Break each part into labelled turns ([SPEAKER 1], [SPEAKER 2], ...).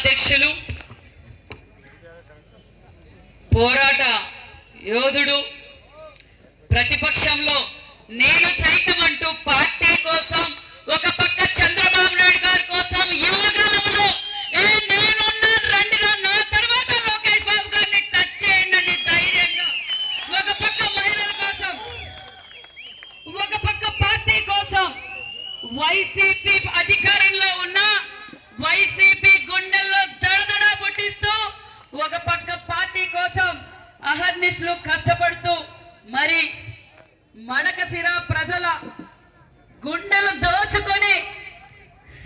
[SPEAKER 1] అధ్యక్షులు పోరాట యోధుడు ప్రతిపక్షంలో నేను సైతం అంటూ పార్టీ కోసం ఒక పక్క చంద్రబాబు నాయుడు గారి కోసం యువకాలంలో ఏ నేను రండి నా తర్వాత లోకేష్ బాబు గారిని టచ్ చేయండి ధైర్యంగా ఒక పక్క మహిళల కోసం ఒక పక్క పార్టీ కోసం వైసీపీ అధికారంలో ఉన్న వైసీపీ గుండెల్లో దడదడ పుట్టిస్తూ ఒక పక్క పార్టీ కోసం అహర్నిశలు కష్టపడుతూ మరి మడకసిర ప్రజల గుండెలు దోచుకొని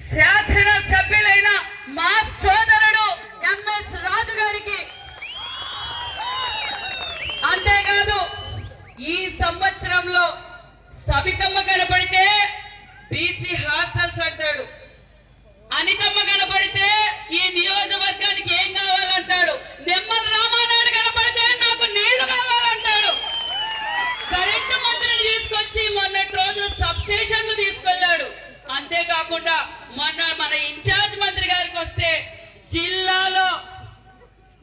[SPEAKER 1] శాసన సభ్యులైన మా సోదరుడు ఎంఎస్ రాజు గారికి అంతేకాదు ఈ సంవత్సరంలో సబితమ్మ కనపడితే బీసీ కాకుండా మొన్న మన ఇన్ఛార్జ్ మంత్రి గారికి వస్తే జిల్లాలో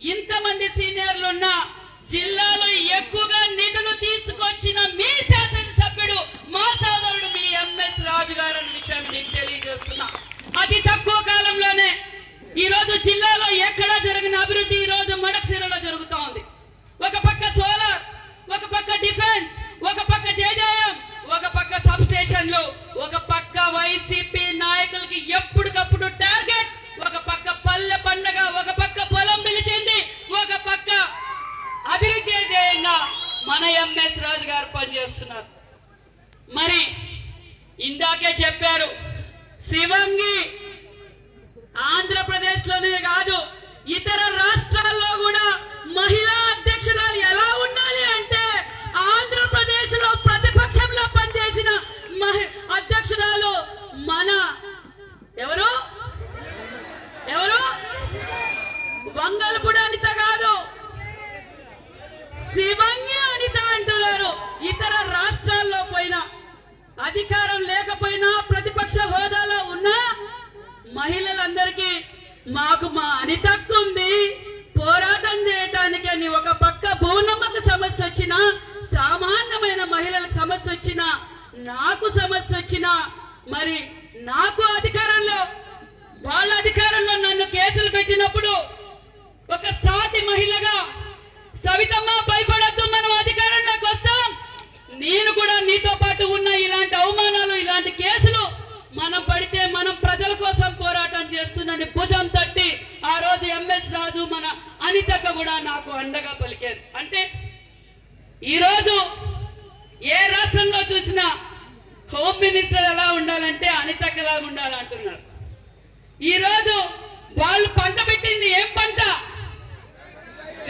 [SPEAKER 1] ఇంతమంది సీనియర్లు ఉన్నా జిల్లాలో ఎక్కువగా నిధులు తీసుకొచ్చిన మీ శాసనసభ్యుడు మా సోదరుడు మీ ఎంఎస్ రాజు గారు అనే విషయాన్ని మీకు తెలియజేస్తున్నా. అతి తక్కువ కాలంలోనే చేస్తున్నారు. మరి ఇందాకే చెప్పారు శివంగి ఆంధ్రప్రదేశ్లోనే కాదు ఇతర రాష్ట్రాల్లో కూడా మహిళా అధ్యక్షురాలు ఎలా ఉండాలి అంటే ఆంధ్రప్రదేశ్లో ప్రతిపక్షంలో పనిచేసిన మహి- అధ్యక్షురాలు మన ఎవరు? ఎవరు? వంగల్పుడు అనిత కాదు. శివంగి అనిత అంటున్నారు ఇతర రాష్ట్రాల్లో పోయినా అధికారం లేకపోయినా ప్రతిపక్ష హోదాలో ఉన్నా మహిళలందరికీ మాకు మా అనితక్కు ఉంది. పోరాటం చేయటానికి అని ఒక పక్క భూనమ్మకు సమస్య వచ్చినా సామాన్యమైన మహిళల సమస్య వచ్చినా నాకు సమస్య వచ్చినా మరి నాకు అధికారంలో వాళ్ళ అధికారంలో నన్ను కేసులు పెట్టినప్పుడు ఒక సాటి మహిళగా సవితమ్మ పై నేను కూడా నీతో పాటు ఉన్న ఇలాంటి అవమానాలు ఇలాంటి కేసులు మనం పడితే మనం ప్రజల కోసం పోరాటం చేస్తుందని భుజం తట్టి ఆ రోజు ఎంఎస్ రాజు మన అనితక్క కూడా నాకు అండగా పలికారు. అంటే ఈరోజు ఏ రాష్ట్రంలో చూసినా హోమ్ మినిస్టర్ ఎలా ఉండాలంటే అనితక్క ఎలా ఉండాలంటున్నారు. ఈ రోజు వాళ్ళు పంట పెట్టింది ఏం పంట?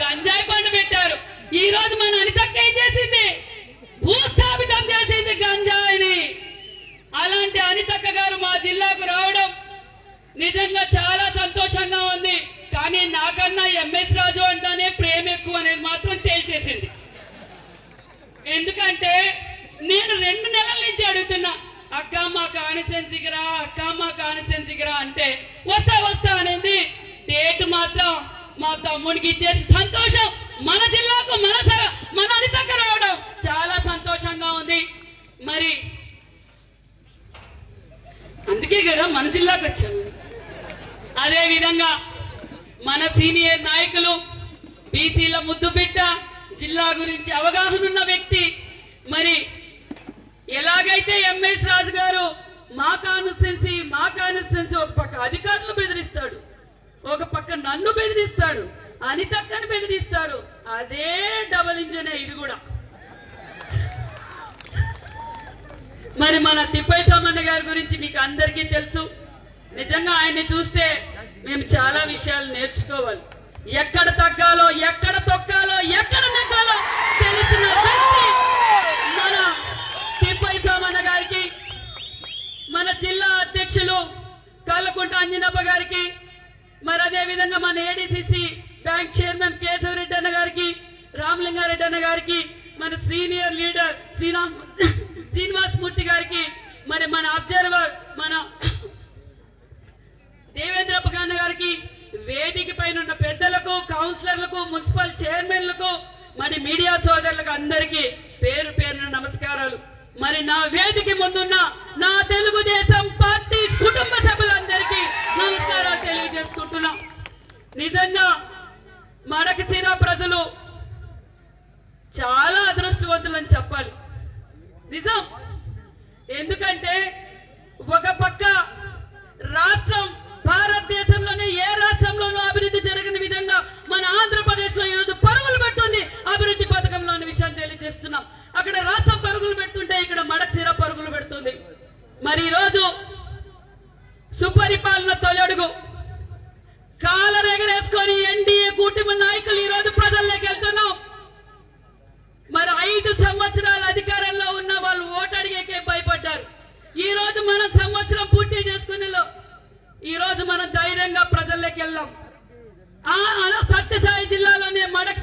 [SPEAKER 1] గంజాయి పంట పెట్టారు. ఈ రోజు మన అనితక్క ఏం చేసింది? భూస్థాపితం చేసింది గంజాయిని. అలాంటి అనితక్క గారు మా జిల్లాకు రావడం నిజంగా చాలా సంతోషంగా ఉంది. కానీ నాకన్నా ఎంఎస్ రాజు అంటేనే ప్రేమ ఎక్కువ అనేది మాత్రం తేల్చేసింది. ఎందుకంటే నేను రెండు నెలల నుంచి అడుగుతున్నా అక్క మా కానిసెన్సీకి రా అక్క మా కానిసెన్సీకి రా అంటే వస్తా వస్తా అనేది డేట్ మాత్రం మా తమ్ముడికి ఇచ్చేసి సంతోషం. మన జిల్లాకు మన మన అనితక్క రావడం. మరి అందుకే కదా మన జిల్లాకు వచ్చాము. అదే విధంగా మన సీనియర్ నాయకులు బీసీల ముద్దు బిడ్డ జిల్లా గురించి అవగాహన ఉన్న వ్యక్తి. మరి ఎలాగైతే ఎంఎస్ రాజు గారు మా కాన్స్టిట్యున్సీ మా కాన్స్టిట్యున్సీ ఒక పక్క అధికారులు బెదిరిస్తాడు ఒక పక్క నన్ను బెదిరిస్తాడు అనితక్కని బెదిరిస్తారు అదే డబల్ ఇంజనే ఇది కూడా. మరి మన తిప్పై సామన్న గారి గురించి మీకు అందరికీ తెలుసు. నిజంగా ఆయన్ని చూస్తే మేము చాలా విషయాలు నేర్చుకోవాలి. ఎక్కడ తగ్గాలో ఎక్కడ తొక్కాలో ఎక్కడ నెగ్గాలో తెలిసిన వ్యక్తి మన తిప్పై సామన్న గారికి మన జిల్లా అధ్యక్షులు కల్లకుంట అంజనప్ప గారికి మరి అదే విధంగా మన ఏడీసీసీ బ్యాంక్ చైర్మన్ కేశవరెడ్డి అన్న గారికి రామలింగారెడ్డి అన్న గారికి మన సీనియర్ లీడర్ శ్రీరామ్ శ్రీనివాస్ మూర్తి గారికి మరి మన అబ్జర్వర్ మన దేవేంద్ర అన్న గారికి వేదిక పైన ఉన్న పెద్దలకు కౌన్సిలర్లకు మున్సిపల్ చైర్మన్లకు మరి మీడియా సోదరులకు అందరికీ పేరు పేరున నమస్కారాలు. మరి నా వేదిక ముందున్న నా తెలుగుదేశం పార్టీ కుటుంబ సభ్యులందరికీ నమస్కారాలు తెలియజేసుకుంటున్నా. నిజంగా మడకచీర ప్రజలు చాలా అదృష్టవంతులని చెప్పాలి. నిజం. ఎందుకంటే ఒక పక్క రాష్ట్రం భారతదేశంలోనే ఏ రాష్ట్రంలోనూ అభివృద్ధి జరిగిన విధంగా మన ఆంధ్రప్రదేశ్లో ఈరోజు పరుగులు పెడుతుంది అభివృద్ధి పథకంలో విషయాన్ని తెలియజేస్తున్నాం. అక్కడ రాష్ట్రం పరుగులు పెడుతుంటే ఇక్కడ మడకశిర పరుగులు పెడుతుంది. మరి ఈరోజు సుపరిపాలన తొలడుగు. కాలరెగరేసుకొని ఎన్డీఏ కూటమి నాయకులు వెళ్ళాం అలా సత్యసాయి జిల్లాలోనే మడక్